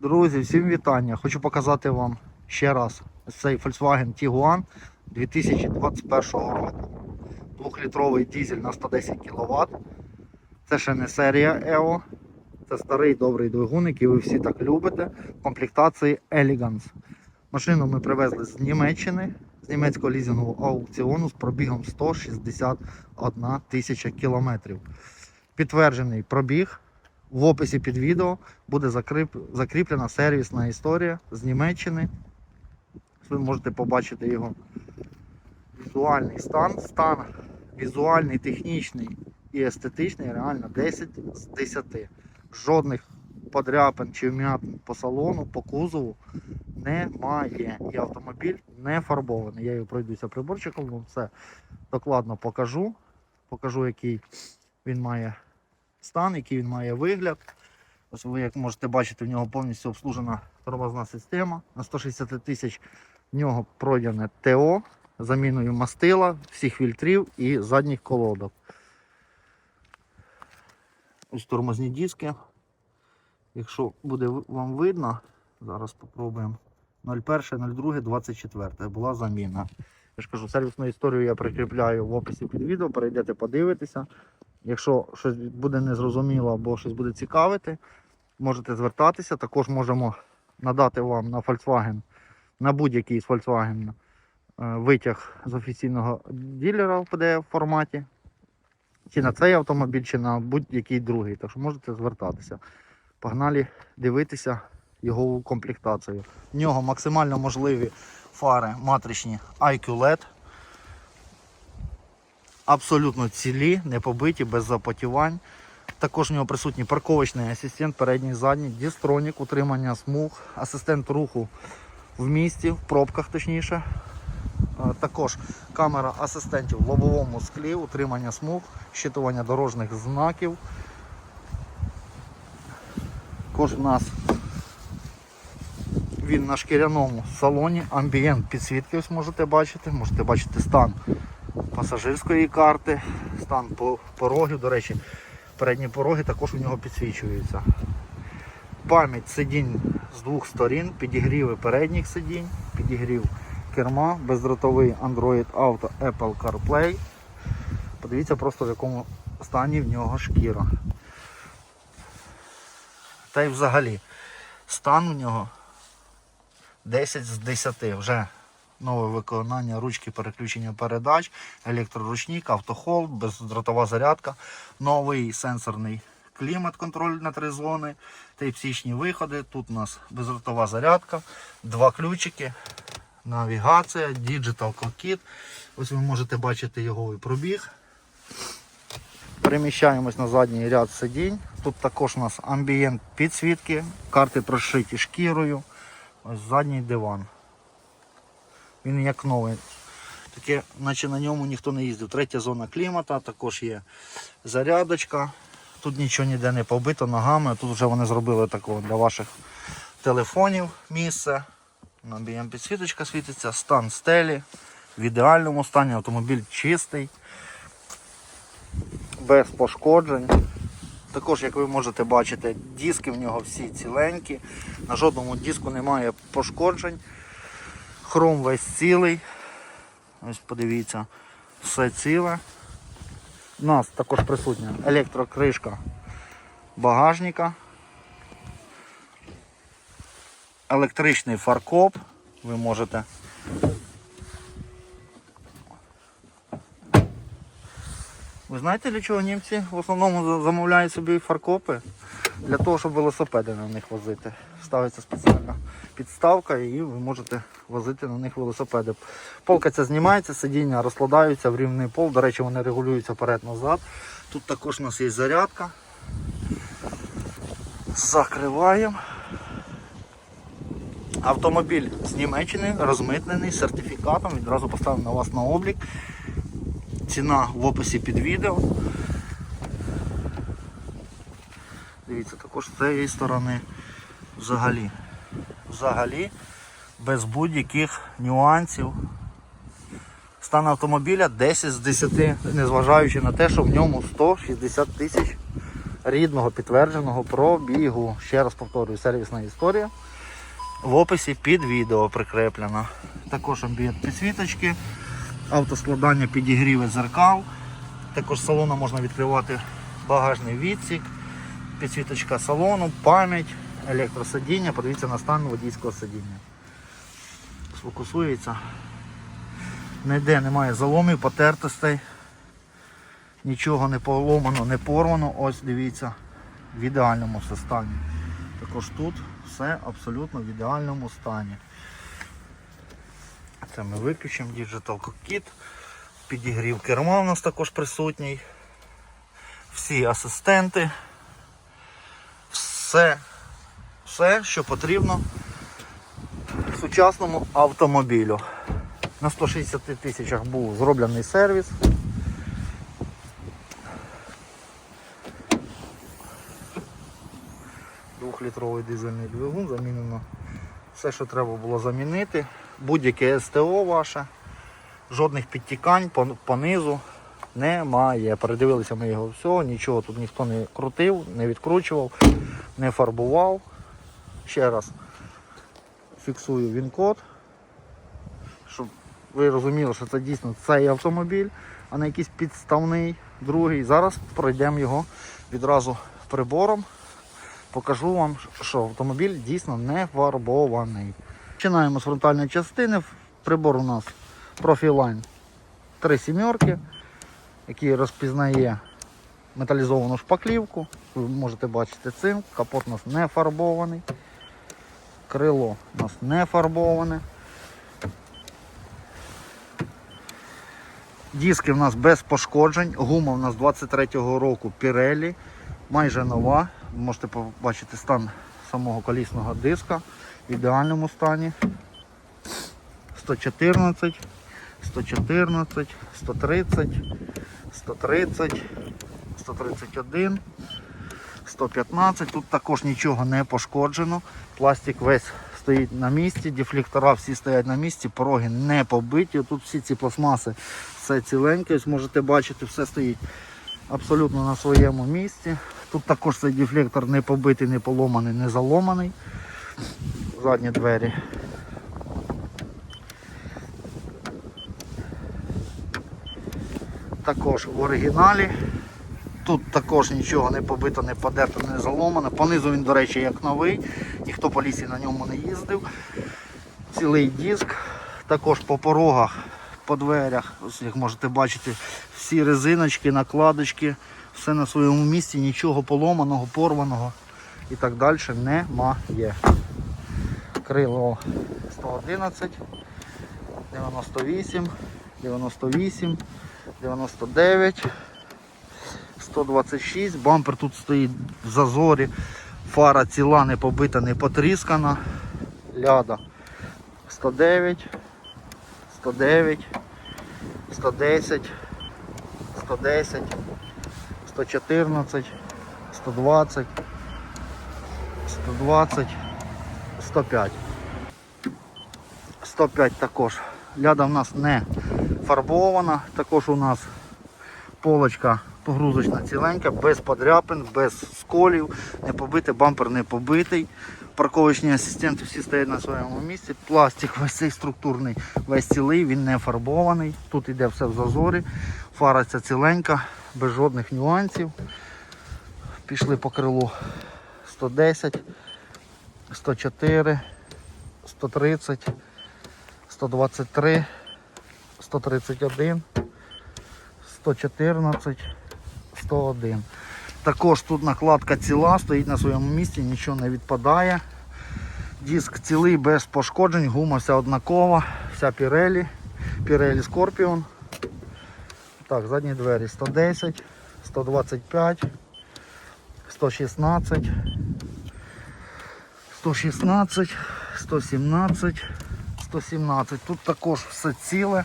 Друзі, всім вітання. Хочу показати вам ще раз цей Volkswagen Tiguan 2021 року. Двохлітровий дизель на 110 кВт. Це ще не серія EO. Це старий добрий двигун, який ви всі так любите. Комплектації Elegance. Машину ми привезли з Німеччини, з німецького лізингового аукціону з пробігом 161 тисяча кілометрів. Підтверджений пробіг. В описі під відео буде закріп... закріплена сервісна історія з Німеччини. Ви можете побачити його візуальний стан. Стан візуальний, технічний і естетичний реально 10 з 10. Жодних подряпин чи вмятин по салону, по кузову немає. І автомобіль не фарбований. Я його пройдуся приборчиком, вам все докладно покажу. Покажу, який він має стан, який він має вигляд. Ось ви, як можете бачити, в нього повністю обслужена тормозна система. На 160 тисяч в нього пройдене ТО заміною мастила, всіх фільтрів і задніх колодок. Ось тормозні диски. Якщо буде вам видно, зараз спробуємо. 01.02.24 була заміна. Я ж кажу, сервісну історію я прикріпляю в описі під відео, перейдете подивитися. Якщо щось буде незрозуміло або щось буде цікавити, можете звертатися. Також можемо надати вам на Volkswagen, на будь-який з Volkswagen е, витяг з офіційного ділера в PDF форматі. Чи на цей автомобіль, чи на будь-який другий. Так що можете звертатися. Погнали дивитися його комплектацію. В нього максимально можливі фари матричні IQ LED абсолютно цілі, не побиті, без запотівань. Також у нього присутній парковочний асистент, передній задній, дістронік, утримання смуг, асистент руху в місті, в пробках точніше. Е, Також камера асистентів в лобовому склі, утримання смуг, щитування дорожніх знаків. Також у нас він на шкіряному салоні, амбієнт підсвітки ось можете бачити, можете бачити стан пасажирської карти, стан порогів. До речі, передні пороги також у нього підсвічуються. Пам'ять сидінь з двох сторін, підігріви передніх сидінь, підігрів керма, бездротовий Android Auto Apple CarPlay. Подивіться просто в якому стані в нього шкіра. Та й взагалі стан у нього 10 з 10 вже нове виконання ручки переключення передач, електроручник, автохолд, бездротова зарядка, новий сенсорний клімат, контроль на три зони, тейпсічні виходи. Тут у нас бездротова зарядка, два ключики, навігація, Digital Cockpit. Ось ви можете бачити його і пробіг. Переміщаємось на задній ряд сидінь. Тут також у нас амбієнт підсвітки, карти прошиті шкірою. Ось задній диван. Він як новий. Таке, наче на ньому ніхто не їздив. Третя зона клімата, також є зарядочка. Тут нічого ніде не побито ногами. Тут вже вони зробили такого для ваших телефонів місце. На BM підсвіточка світиться, стан стелі. В ідеальному стані автомобіль чистий, без пошкоджень. Також, як ви можете бачити, диски в нього всі ціленькі. На жодному диску немає пошкоджень. Хром весь цілий. Ось подивіться, все ціле. У нас також присутня електрокришка багажника. Електричний фаркоп. Ви можете. Ви знаєте, для чого німці в основному замовляють собі фаркопи? Для того, щоб велосипеди на них возити. Ставиться спеціальна підставка і ви можете возити на них велосипеди. Полка ця знімається, сидіння розкладаються в рівний пол. До речі, вони регулюються вперед-назад. Тут також у нас є зарядка. Закриваємо. Автомобіль з Німеччини розмитнений сертифікатом. Відразу поставимо на вас на облік. Ціна в описі під відео. Дивіться, також з цієї сторони взагалі. Взагалі без будь-яких нюансів. Стан автомобіля 10 з 10, незважаючи на те, що в ньому 160 тисяч рідного підтвердженого пробігу. Ще раз повторюю, сервісна історія. В описі під відео прикріплено. Також амбієнт підсвіточки, автоскладання підігріви зеркал. Також з салону можна відкривати багажний відсік, підсвіточка салону, пам'ять, електросидіння. Подивіться на стан водійського сидіння. Сфокусується. Ніде немає заломів, потертостей. Нічого не поломано, не порвано. Ось дивіться, в ідеальному все стані. Також тут все абсолютно в ідеальному стані. Це ми виключимо Digital Cockpit. Підігрів керма у нас також присутній. Всі асистенти. Все, все, що потрібно сучасному автомобілю. На 160 тисячах був зроблений сервіс. Двохлітровий дизельний двигун, замінено все, що треба було замінити. Будь-яке СТО ваше, жодних підтікань по, по низу немає. Передивилися ми його всього, нічого тут ніхто не крутив, не відкручував, не фарбував. Ще раз фіксую він-код, щоб ви розуміли, що це дійсно цей автомобіль, а не якийсь підставний другий. Зараз пройдемо його відразу прибором. Покажу вам, що автомобіль дійсно не фарбований. Починаємо з фронтальної частини. Прибор у нас Profiline 3 сімерки, який розпізнає металізовану шпаклівку. Ви можете бачити цинк, капот у нас не фарбований. Крило у нас не фарбоване. Диски в нас без пошкоджень. Гума у нас 23-го року Pirelli, майже нова. Ви можете побачити стан самого колісного диска в ідеальному стані. 114, 114, 130, 130, 131, 115. Тут також нічого не пошкоджено. Пластик весь стоїть на місці, дефлектора всі стоять на місці, пороги не побиті. Тут всі ці пластмаси все ціленьке, ось можете бачити, все стоїть абсолютно на своєму місці. Тут також цей дефлектор не побитий, не поломаний, не заломаний. Задні двері. Також в оригіналі. Тут також нічого не побито, не подерто, не заломано. Понизу він, до речі, як новий. Ніхто по лісі на ньому не їздив. Цілий диск. Також по порогах, по дверях, ось як можете бачити, всі резиночки, накладочки, все на своєму місці, нічого поломаного, порваного і так далі немає. Крило 111, 98, 98, 99, 126. Бампер тут стоїть в зазорі. Фара ціла, не побита, не потріскана. Ляда 109, 109, 110, 110, 114, 120, 120, 105. 105 також. Ляда в нас не фарбована. Також у нас полочка погрузочна ціленька, без подряпин, без сколів, не побитий, бампер не побитий. Парковочні асистенти всі стоять на своєму місці. Пластик весь цей структурний, весь цілий, він не фарбований. Тут йде все в зазорі. Фара ця ціленька, без жодних нюансів. Пішли по крилу 110, 104, 130, 123, 131, 114, 101. Також тут накладка ціла, стоїть на своєму місці, нічого не відпадає. Диск цілий без пошкоджень, гума вся однакова, вся Pirelli, Pirelli Scorpion. Так, задні двері 110, 125, 116, 116, 117, 117. Тут також все ціле.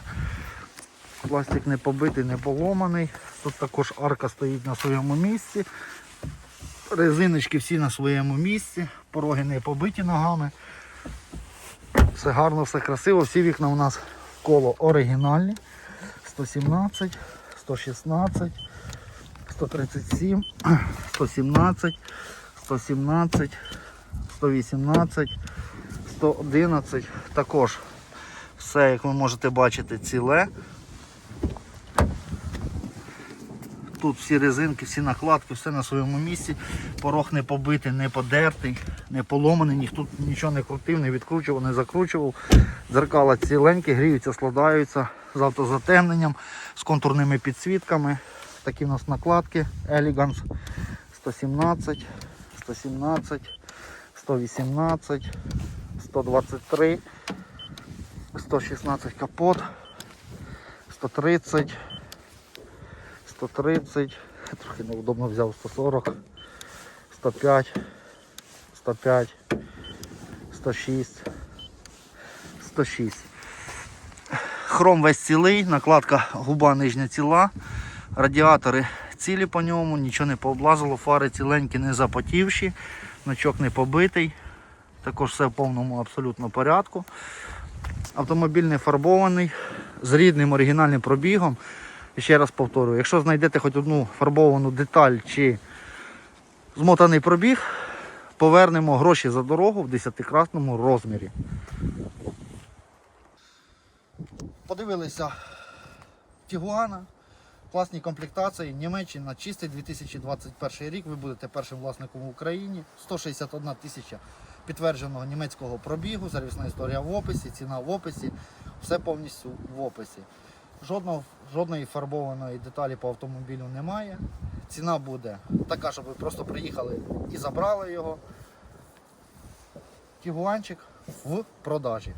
Пластик не побитий, не поломаний. Тут також арка стоїть на своєму місці. Резиночки всі на своєму місці, пороги не побиті ногами. Все гарно, все красиво, всі вікна у нас коло оригінальні. 117, 116, 137, 117, 117, 118, 111. Також все, як ви можете бачити, ціле. Тут всі резинки, всі накладки, все на своєму місці. Порог не побитий, не подертий, не поломаний, ніхто нічого не крутив, не відкручував, не закручував. Дзеркала ціленькі, гріються, складаються з автозатемненням, з контурними підсвітками. Такі у нас накладки Elegance 117, 117, 118, 123, 116 капот, 130. 130, трохи неудобно взяв 140, 105, 105, 106, 106. Хром весь цілий, накладка губа нижня ціла, радіатори цілі по ньому, нічого не пооблазило, фари ціленькі, не запотівші, значок не побитий. Також все в повному абсолютно порядку. Автомобіль не фарбований, з рідним оригінальним пробігом. І ще раз повторюю, якщо знайдете хоч одну фарбовану деталь чи змотаний пробіг, повернемо гроші за дорогу в 10-красному розмірі. Подивилися Тігуана, класні комплектації, Німеччина, чистий 2021 рік. Ви будете першим власником в Україні. 161 тисяча підтвердженого німецького пробігу, сервісна історія в описі, ціна в описі, все повністю в описі. Жодного, жодної фарбованої деталі по автомобілю немає. Ціна буде така, щоб ви просто приїхали і забрали його. Тігуанчик в продажі.